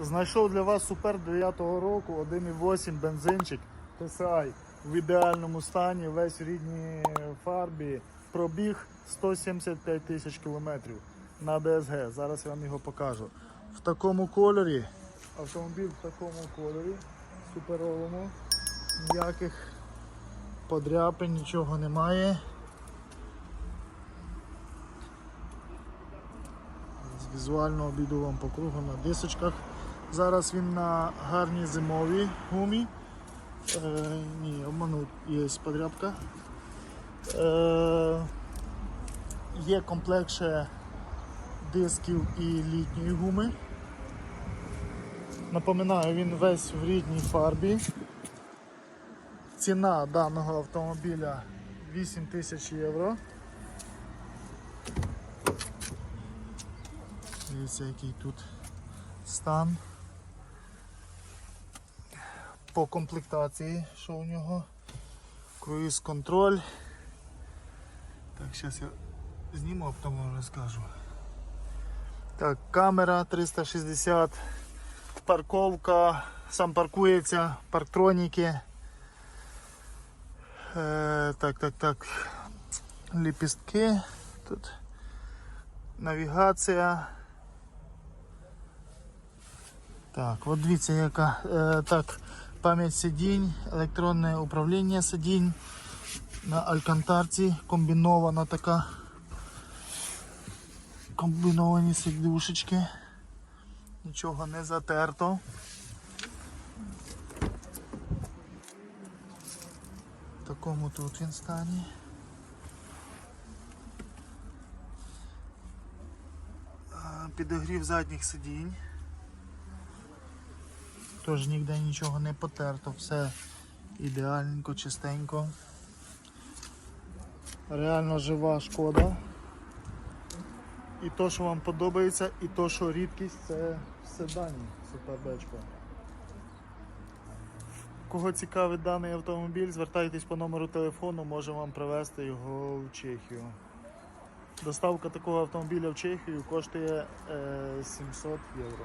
Знайшов для вас супер 9-го року 1,8 бензинчик TSI в ідеальному стані, весь в рідній фарбі. Пробіг 175 тисяч кілометрів на DSG. Зараз я вам його покажу. В такому кольорі, автомобіль в такому кольорі, суперовому, ніяких подряпин, нічого немає. З візуального обіду вам по кругу на дисочках. Зараз він на гарній зимовій гумі. Е, ні, обманув, є подряпка. Е, є комплект ще дисків і літньої гуми. Напоминаю, він весь в рідній фарбі. Ціна даного автомобіля 8 тисяч євро. Дивіться, який тут стан. По комплектації, що у нього. Круїз контроль. Так, зараз я зніму, а потім розкажу. Так, камера 360, парковка, сам паркується, парктроніки. Е, так, так, так. Ліпістки. Тут навігація. Так, от дивіться, яка е, так, пам'ять сидінь, електронне управління сидінь на алькантарці, комбінована така. Комбіновані сидушечки. Нічого не затерто. В такому тут він стані. Підогрів задніх сидінь. Тож ніде нічого не потерто, все ідеальненько, чистенько. Реально жива шкода. І то, що вам подобається, і то, що рідкість, це все дані супербечко. Кого цікавить даний автомобіль, звертайтесь по номеру телефону, можемо вам привезти його в Чехію. Доставка такого автомобіля в Чехію коштує е, 700 євро.